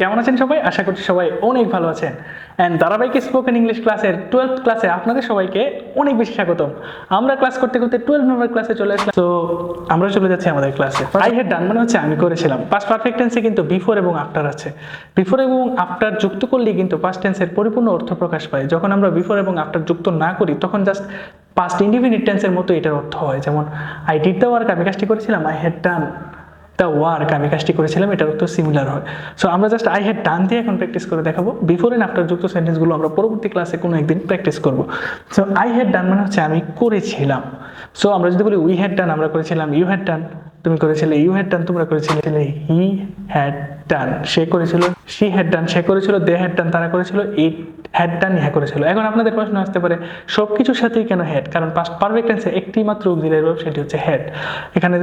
কেমন আছেন সবাই? আশা করছি সবাই অনেক ভালো আছেন। অ্যান্ড ধারাবাহিক স্পোকেন ইংলিশ ক্লাসের টুয়েলভ ক্লাসে আপনাদের সবাইকে অনেক বেশি স্বাগতম। আমরা ক্লাস করতে করতে টুয়েলভ নম্বর ক্লাসে চলে আসলাম। তো আমরা চলে যাচ্ছি আমাদের ক্লাসে আই হেড ডান মানে হচ্ছে আমি করেছিলাম। পাস্ট পারফেক্ট টেন্সে কিন্তু বিফোর এবং আফটার আছে। বিফোর এবং আফটার যুক্ত করলেই কিন্তু পাস্ট টেন্সের পরিপূর্ণ অর্থ প্রকাশ পায়। যখন আমরা বিফোর এবং আফটার যুক্ত না করি, তখন জাস্ট পাস্ট ইন্ডিফিনিট টেন্সের মতো এটার অর্থ হয়। যেমন আই ডিড দ্য ওয়ার্ক আমি কাজটি করেছিলাম I had done the work আমি কাজটি করেছিলাম, এটার উত্তর সিমিলার হয়। সো আমরা জাস্ট আই হ্যাড ডান দিয়ে এখন প্র্যাকটিস করে দেখাবো। বিফোর অ্যান্ড আফটার যুক্ত সেন্টেন্সগুলো আমরা পরবর্তী ক্লাসে কোনো একদিন প্র্যাকটিস করব। সো আই হ্যাড ডান মানে হচ্ছে আমি করেছিলাম। সো আমরা যদি বলি উই হ্যাড ডান আমরা করেছিলাম ইউ হ্যাড ডান তুমি করেছিলে ইউ হ্যাড ডান তোমরা করেছিলে হি হ্যাড ডান সে করেছিল শি হ্যাড ডান সে করেছিল দে হ্যাড ডান তারা করেছিল ইট হ্যাড ডান ইহা করেছিল। এখন আপনাদের প্রশ্ন আসতে পারে সব কিছুর সাথেই কেন হ্যাড কারণ পারফেক্ট টেন্সে একটি মাত্র অক্সিলারি ভার্ব সেটি হচ্ছে হ্যাড এখানে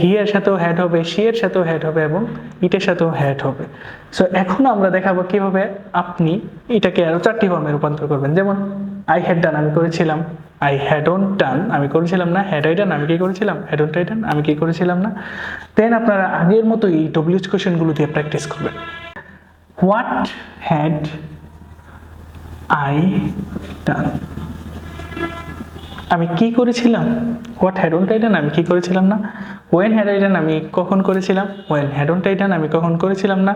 হি এর সাথেও হ্যাড হবে শি এর সাথেও হ্যাড হবে এবং ইটের সাথেও হ্যাড হবে। সো এখন আমরা দেখাবো কীভাবে আপনি এটাকে আরও চারটি ফর্মে রূপান্তর করবেন। যেমন আই হ্যাড ডান আমি করেছিলাম। আই হ্যাডন ডান আমি করেছিলাম না। হ্যাড আই ডান আমি কি করেছিলাম? হ্যাডন আই ডান আমি কি করেছিলাম না? দেন আপনারা আগের মতো এই ডব্লিউচ কোশ্চেনগুলো দিয়ে প্র্যাকটিস করবেন। হোয়াট হ্যাড আই ডান আমি কি করেছিলাম? হোয়াট হ্যাডন টাইটান আমি কি করেছিলাম না? ওয়েন হ্যাড আইডান আমি কখন করেছিলাম? ওয়েন হ্যাডন টাইটান আমি কখন করেছিলাম না?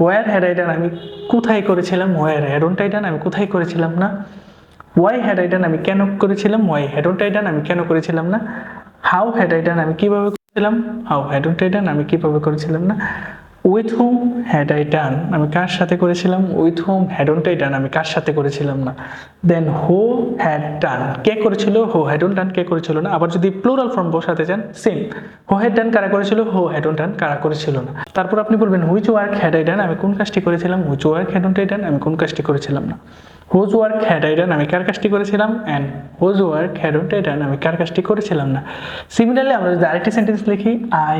ওয়ার হ্যাড আইডান আমি কোথায় করেছিলাম? ওয়ার হ্যাডন টাইটান আমি কোথায় করেছিলাম না? ওয়াই হ্যাড আইডান আমি কেন করেছিলাম? ওয়াই হ্যাডন টাইটান আমি কেন করেছিলাম না? হাউ হ্যাড আইডান আমি কীভাবে করেছিলাম? হাউ হ্যাডন টাইটান আমি কীভাবে করেছিলাম না? With whom had I done আমি কার সাথে করেছিলাম? With whom hadn't I done আমি কার সাথে করেছিলাম না? দেন হো হ্যাড ডান কে করেছিল? হো হ্যাডন ডান কে করেছিল না? আবার যদি প্লোরাল ফর্ম বসাতে চান সেম হো হ্যাড ডান কারা করেছিল? হো হ্যাডন ডান কারা করেছিল না? তারপর আপনি বলবেন which work had I done আমি কোন কাজটি করেছিলাম? Which work hadn't I done আমি কোন কাজটি করেছিলাম না? Whose work had I done আমি কার কাজটি করেছিলাম? And whose work hadn't I done আমি কার কাজটি করেছিলাম না? সিমিলারলি আমরা যদি আরেকটি সেন্টেন্স লিখি আই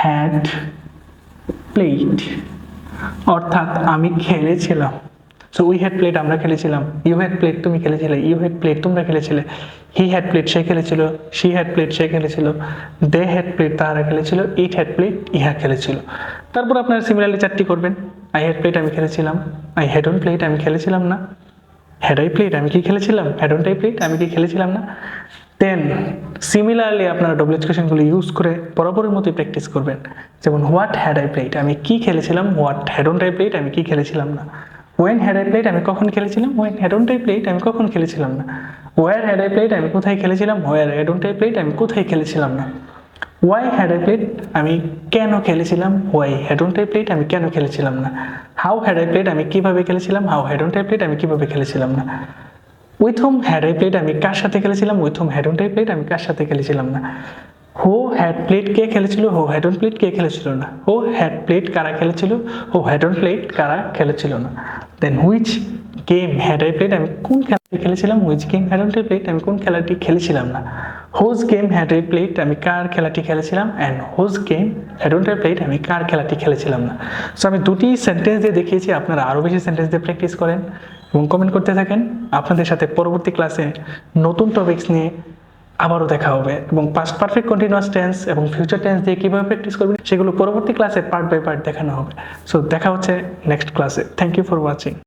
হ্যাড প্লেট অর্থাৎ আমি খেলেছিলাম। সো উই হ্যাড প্লেট আমরা খেলেছিলাম। ইউ হ্যাড প্লেট তুমি খেলেছিলে। ইউ হ্যাড প্লেট তোমরা খেলেছিলে। হি হ্যাড প্লেট সে খেলেছিল। শি হ্যাড প্লেট সে খেলেছিল। দে হ্যাড প্লেট তাহারা খেলেছিল। ইট হ্যাড প্লেট ইহা খেলেছিল। তারপর আপনারা সিমিলারলি চারটি করবেন। আই হ্যাড প্লেট আমি খেলেছিলাম। আই হ্যাড অন প্লেট আমি খেলেছিলাম না। হ্যাড আই প্লেট আমি কি খেলেছিলাম? হ্যাড অন টাই প্লেট আমি কি খেলেছিলাম না? দেন সিমিলারলি আপনারা ডব্লিউ কোয়েশনগুলো ইউজ করে বরাবরের মতোই প্র্যাকটিস করবেন। যেমন হোয়াট হ্যাড আই প্লেট আমি কি খেলেছিলাম? হোয়াট হ্যাডন টাই প্লেট আমি কি খেলেছিলাম না? ওয়েন হ্যাড আই প্লেট আমি কখন খেলেছিলাম? ওয়েন হ্যাডন টাই প্লেট আমি কখন খেলেছিলাম না? ওয়ার হ্যাড আই প্লেট আমি কোথায় খেলেছিলাম? ওয়ার হ্যাডন টাই প্লেট আমি কোথায় খেলেছিলাম না? ওয়াই হ্যাড আই প্লেট আমি কেন খেলেছিলাম? ওয়াই হ্যাডন টাই প্লেট আমি কেন খেলেছিলাম না? হাউ হ্যাড আই প্লেট আমি কীভাবে খেলেছিলাম? হাউ হ্যাডন টাই প্লেট আমি কীভাবে খেলেছিলাম না? With whom had I played আমি কার সাথে খেলেছিলাম? With whom hadn't I played আমি কার সাথে খেলেছিলাম না? হো হ্যাড প্লেট কে খেলেছিল? হো হ্যাডন প্লেট কে খেলেছিল না? হো হ্যাড প্লেট কারা খেলেছিল? হো হ্যাডন প্লেট কারা খেলেছিল না? Then which game had I played আমি কোন খেলাটি খেলেছিলাম? Which game hadn't I played আমি কোন খেলাটি খেলেছিলাম না? Whose game had I played আমি কার খেলাটি খেলেছিলাম? And whose game hadn't I played আমি কার খেলাটি খেলেছিলাম না? সো আমি দুটি সেন্টেন্স দিয়ে দেখিয়েছি, আপনারা আরও বেশি সেন্টেন্স দিয়ে প্র্যাকটিস করেন এবং কমেন্ট করতে থাকেন। আপনাদের সাথে পরবর্তী ক্লাসে নতুন টপিকস নিয়ে আবারও দেখা হবে এবং পাস্ট পারফেক্ট কন্টিনিউয়াস টেন্স এবং ফিউচার টেন্স দিয়ে কীভাবে প্র্যাকটিস করবেন সেগুলো পরবর্তী ক্লাসে পার্ট বাই পার্ট দেখানো হবে। সো দেখা হচ্ছে নেক্সট ক্লাসে থ্যাংক ইউ ফর ওয়াচিং